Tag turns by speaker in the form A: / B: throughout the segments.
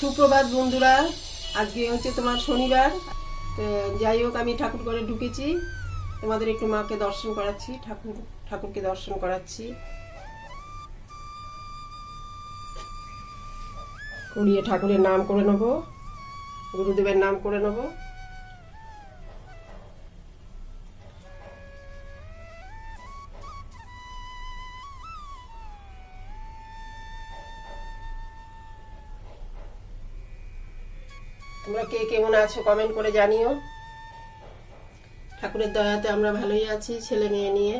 A: সুপ্রভাত বন্ধুরা, আজকে হচ্ছে তোমার শনিবার। যাই হোক, আমি ঠাকুর ঘরে ঢুকেছি। তোমাদের একটু মাকে দর্শন করাচ্ছি, ঠাকুর, ঠাকুরকে দর্শন করাচ্ছি। করিয়ে ঠাকুরের নাম করে নেব, গুরুদেবের নাম করে নেব। তোমরা কে কেমন আছো কমেন্ট করে জানিও। ঠাকুরের দয়াতে আমরা ভালোই আছি, ছেলে মেয়ে নিয়ে।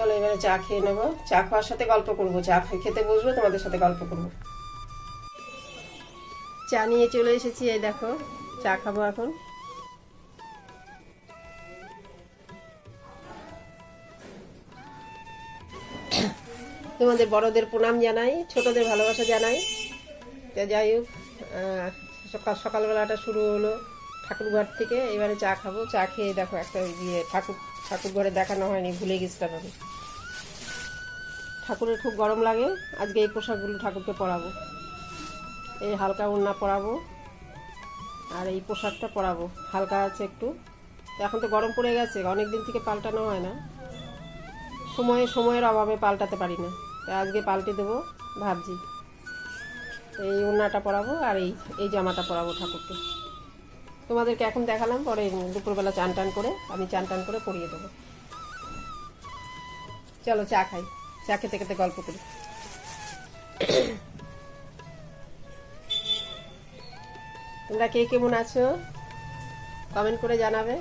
A: চলো এবারে চা খেয়ে নেব। চা খাওয়ার সাথে গল্প করব। চা খেতে বসবো, তোমাদের সাথে গল্প করব। চা নিয়ে চলে এসেছি, এই দেখো। চা খাব এখন। তোমাদের বড়দের প্রণাম জানাই, ছোটদের ভালোবাসা জানাই। যাই হোক সকাল সকালবেলাটা শুরু হলো। ঠাকুর ঘর থেকে এবারে চা খাব। চা খেয়ে দেখো একটা ইয়ে ঠাকুর ঠাকুর ঘরে দেখানো হয়নি, ভুলে গেছিলাম আমি ঠাকুরের খুব গরম লাগে, আজকে এই পোশাকগুলো ঠাকুরকে পরাবো। এই হালকা উন্না পরাবো আর এই পোশাকটা পরাবো। হালকা আছে একটু। এখন তো গরম পড়ে গেছে অনেক দিন থেকে পাল্টানো হয় না। সময়ে, সময়ের অভাবে পাল্টাতে পারি না। তো আজকে পাল্টে দেবো, ভাবছি। এই উন্নাটা পরাবো আর এই এই জামাটা পরাবো ঠাকুরকে। তোমাদেরকে এখন দেখালাম, পরে দুপুরবেলা চান টান করে আমি চান টান করে পরিয়ে দেবো। চলো চা খাই, চা খেতে খেতে গল্প করি। তোমরা কে কেমন আছো? কমেন্ট করে জানাবে।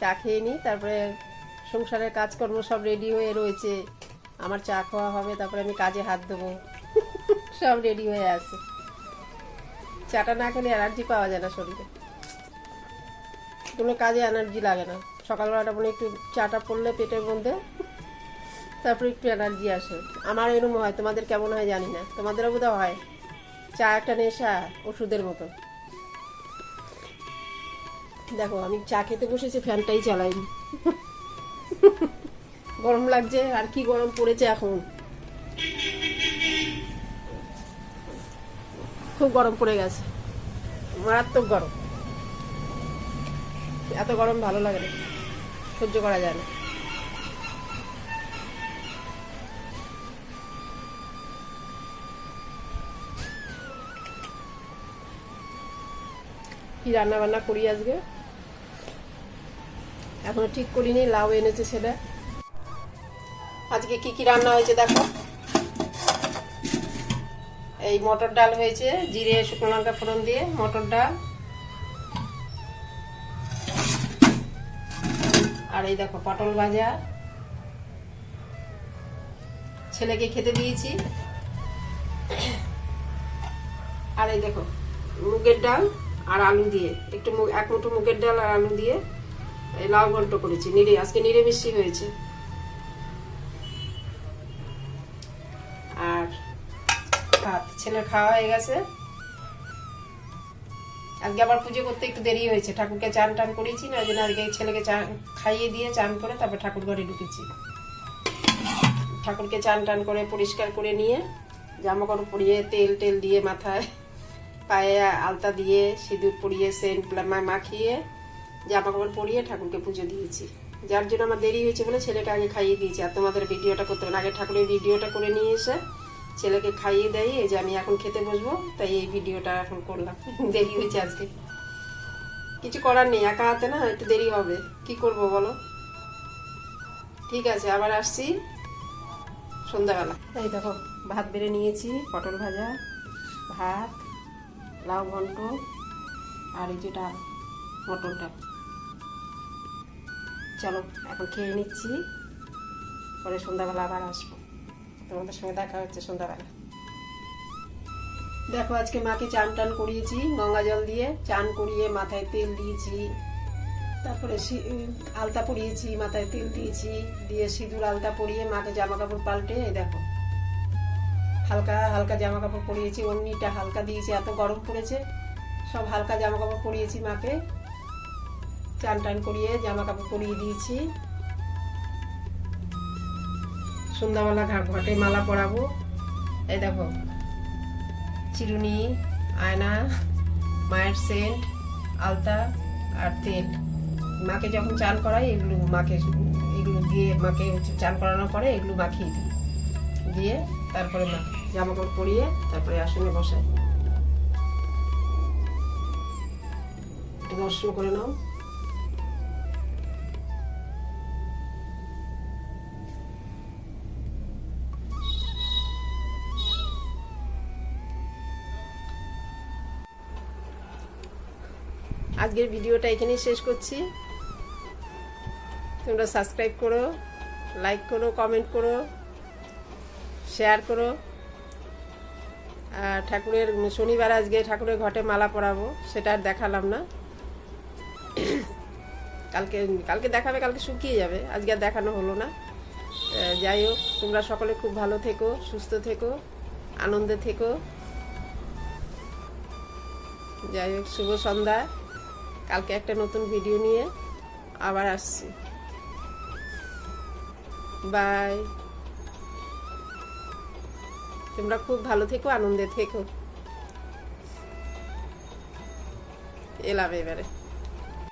A: চা খেয়ে নিই তারপরে সংসারের কাজকর্ম সব রেডি হয়ে রয়েছে। আমার চা খাওয়া হবে, তারপরে আমি কাজে হাত দেবো। সব রেডি হয়ে আছে। চাটা না খেলে এনার্জি পাওয়া যায় না শরীরে। কোনো কাজে এনার্জি লাগে না। সকালবেলাটা মনে একটু চাটা পড়লে পেটের মধ্যে, তারপরে একটু এনার্জি আসে। আমার এরকম হয়, তোমাদের কেমন হয় জানি না। তোমাদেরও বোধহয় হয়। চা একটা নেশা ওষুধের মতো। দেখো, আমি চা খেতে বসেছি, ফ্যানটাই চালাইনি। গরম লাগছে, আর কি গরম পড়েছে এখন? খুব গরম পড়ে গেছে। মারাত্মক গরম। এত গরম ভালো লাগে না। সহ্য করা যায় না। কি রান্না বান্না করি আজকে? এখনও ঠিক করিনি, লাউ এনেছে সেটা আজকে কি কি রান্না হয়েছে দেখো। এই মটর ডাল হয়েছে, জিরে, শুকনো লঙ্কা ফোড়ন দিয়ে মটর ডাল। আর এই দেখো পটল ভাজা। ছেলেকে খেতে দিয়েছি। আর এই দেখো মুগের ডাল আর আলু দিয়ে, একটু এক মুঠো মুগের ডাল আর আলু দিয়ে লাউ ঘন্ট করেছি, নিরে আজকে নিরামিষই হয়েছে। ছেলের খাওয়া হয়ে গেছে। আজকে আবার পুজো করতে একটু দেরি হয়েছে। ঠাকুরকে চান টান করিয়েছি, না ওই জন্য আজকে ছেলেকে চান খাইয়ে দিয়ে চান করে তারপর ঠাকুর ঘরে ঢুকেছি। ঠাকুরকে চান টান করে পরিষ্কার করে নিয়ে জামা কাপড় পরিয়ে তেল টেল দিয়ে মাথায় পায়ে আলতা দিয়ে সিঁদুর পরিয়ে সেন্ট মাখিয়ে জামা কাপড় পরিয়ে ঠাকুরকে পুজো দিয়েছি। যার জন্য আমার দেরি হয়েছে বলে ছেলেটা আগে খাইয়ে দিয়েছি। আর তোমাদের ভিডিওটা করতে হবে আগে ঠাকুরের ভিডিওটা করে নিয়ে এসে ছেলেকে খাইয়ে দেয়, এই যে আমি এখন খেতে বসবো, তাই এই ভিডিওটা এখন করলাম। দেরি হয়েছে আজকে। কিছু করার নেই, একা হাতে না, একটু দেরি হবে। কি করব বলো? ঠিক আছে, আবার আসছি সন্ধ্যাবেলা। এই দেখো, ভাত বেড়ে নিয়েছি, পটল ভাজা, ভাত, লাউ ঘন্ট, আর এই যেটা মটরটা। চলো, এখন খেয়ে নিচ্ছি, পরে সন্ধ্যাবেলা আবার আসব। তোমাদের সঙ্গে দেখা হচ্ছে সন্ধ্যাবেলা। দেখো, আজকে মাকে চান টান করিয়েছি, গঙ্গা জল দিয়ে চান করিয়ে মাথায় তেল দিয়েছি। তারপরে আলতা পরিয়েছি, মাথায় তেল দিয়েছি, দিয়ে সিঁদুর আলতা পরিয়ে মাকে জামা কাপড় পাল্টে দেখো। হালকা হালকা জামা কাপড় পরিয়েছি অন্যটা হালকা দিয়েছি, এত গরম পড়েছে। সব হালকা জামা কাপড় পরিয়েছি মাকে। চান টান করিয়ে জামা কাপড় পরিয়ে দিয়েছি। সন্ধ্যাবেলা ঘটে মালা পরাবো। এই দেখো, চিরুনি, আয়না, মায়ের সেন্ট, আলতা আর তেল। মাকে যখন চান করাই, এগুলো মাকে, এগুলো দিয়ে মাকে চান করানোর পরে এগুলো মাখিয়ে দিই। দিয়ে তারপরে মা জামা কাপড় পরিয়ে তারপরে আসনে বসাই। দর্শন করে নাও। আজকের ভিডিওটা এখানেই শেষ করছি। তোমরা সাবস্ক্রাইব করো লাইক করো কমেন্ট করো শেয়ার করো। আর ঠাকুরের শনিবার আজকে ঠাকুরের ঘটে মালা পরাবো, সেটা আর দেখালাম না। কালকে কালকে দেখাবে, কালকে শুকিয়ে যাবে, আজকে আর দেখানো হলো না। যাই হোক, তোমরা সকলে খুব ভালো থেকো, সুস্থ থেকো, আনন্দে থেকো। যাই হোক, শুভ সন্ধ্যা। কালকে একটা নতুন ভিডিও নিয়ে আবার আসছি। বাই তোমরা খুব ভালো থেকো, আনন্দে থেকো। এলাম এবারে।